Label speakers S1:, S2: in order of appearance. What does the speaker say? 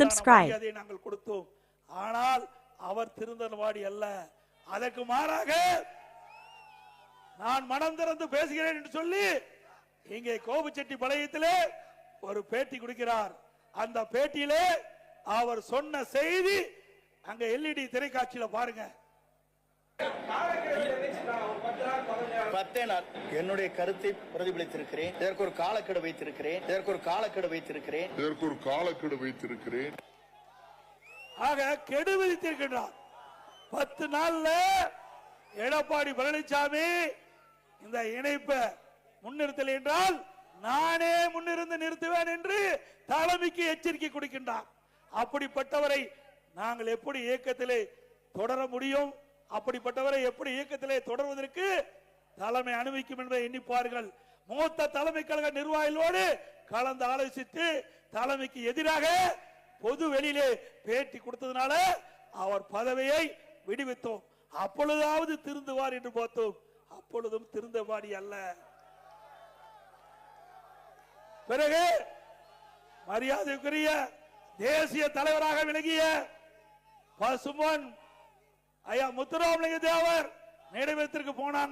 S1: Subscribe.
S2: அதை நாங்கள் கொடுத்தோம். ஆனால் அவர் திருந்தல்வாடி அல்ல. அதற்கு மாறாக நான் மனம் திறந்து பேசுகிறேன் என்று சொல்லி இங்கே கோபுச்செட்டி பழையத்திலே ஒரு பேட்டி கொடுக்கிறார். அந்த பேட்டியிலே அவர் சொன்ன செய்தி அங்க எல்இடி திரைக்காட்சியில பாருங்க.
S3: பத்தே நாள் என்னுடைய கருத்தை பிரதிபலித்திருக்கிறேன். இதற்கு ஒரு காலக்கெடு வைத்திருக்கிறேன். இதற்கு ஒரு காலக்கெடு வைத்திருக்கிறேன்.
S4: இதற்கு ஒரு காலக்கெடு வைத்திருக்கிறேன்.
S2: ஆக கெடு விதித்திருக்கின்றார். பத்து நாள்ல எடப்பாடி பழனிசாமி இந்த இணைப்பை முன்னிறுத்தல் என்றால் நானே முன்னிருந்து நிறுத்துவேன் என்று தலைமைக்கு எச்சரிக்கை கொடுக்கின்றார். அப்படிப்பட்டவரை நாங்கள் எப்படி இயக்கத்திலே தொடர முடியும்? அப்படிப்பட்டவரை எப்படி இயக்கத்திலே தொடர்வதற்கு தலைமை அனுமதிக்கும் என்பதை எண்ணிப்பார்கள் மூத்த தலைமை கழக நிர்வாகிகளோடு கலந்து ஆலோசித்து தலைமைக்கு எதிராக பொது வெளியிலே பேட்டி கொடுத்ததுனால அவர் பதவியை விடுவித்தோம். அப்பொழுதாவது திருந்துவார் என்று பார்த்தோம். அப்பொழுதும் திருந்தவாடி அல்ல. பிறகு மரியாதைக்குரிய தேசிய தலைவராக விளங்கிய பசுமன் ஐயா முத்துராமலிங்க தேவர் நினைவகத்திற்கு போனாங்க.